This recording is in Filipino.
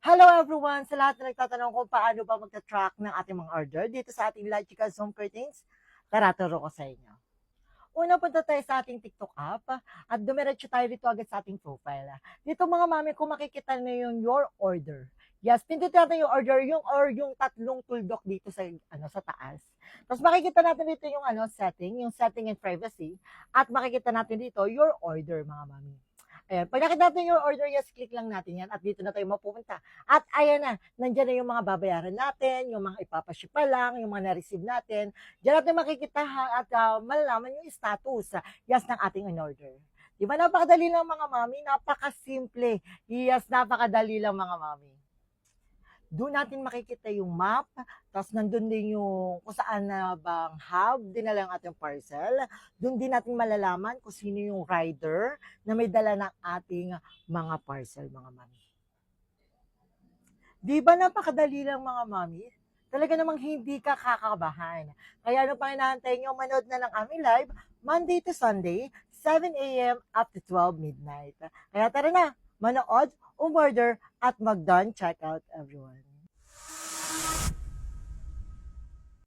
Hello everyone! Sa lahat na nagtatanong kung paano ba magta-track ng ating mga order dito sa ating Logical Zoom Curtains, tara turo ko sa inyo. Una punta tayo sa ating TikTok app at dumiretso tayo dito agad sa ating profile. Dito mga mami, kung makikita na yung your order. Yes, pindutin natin yung order, yung or yung tatlong tuldok dito sa ano sa taas. Tapos makikita natin dito yung ano setting, yung setting and privacy at makikita natin dito your order mga mami. Ayan, pag nakita natin yung order, yes, click lang natin yan at dito na tayo mapupunta. At ayan na, nandyan na yung mga babayaran natin, yung mga ipapaship pa lang, yung mga na-receive natin. Diyan natin makikita at ah, malalaman yung status, ah, yes, ng ating in-order. Di ba, napakadali lang mga mami, napakasimple. Yes, napakadali lang mga mami. Doon natin makikita yung map, tapos nandun din yung kung saan na bang hub, dinala yung ating parcel. Doon din natin malalaman kung sino yung rider na may dala ng ating mga parcel, mga mami. Di ba napakadali lang mga mami? Talaga namang hindi ka kakabahan. Kaya ano pa hinahantay nyo, manood na ng aming live, Monday to Sunday, 7 a.m. up to 12 midnight. Kaya tara na, manood, umorder, at mag-done checkout everyone.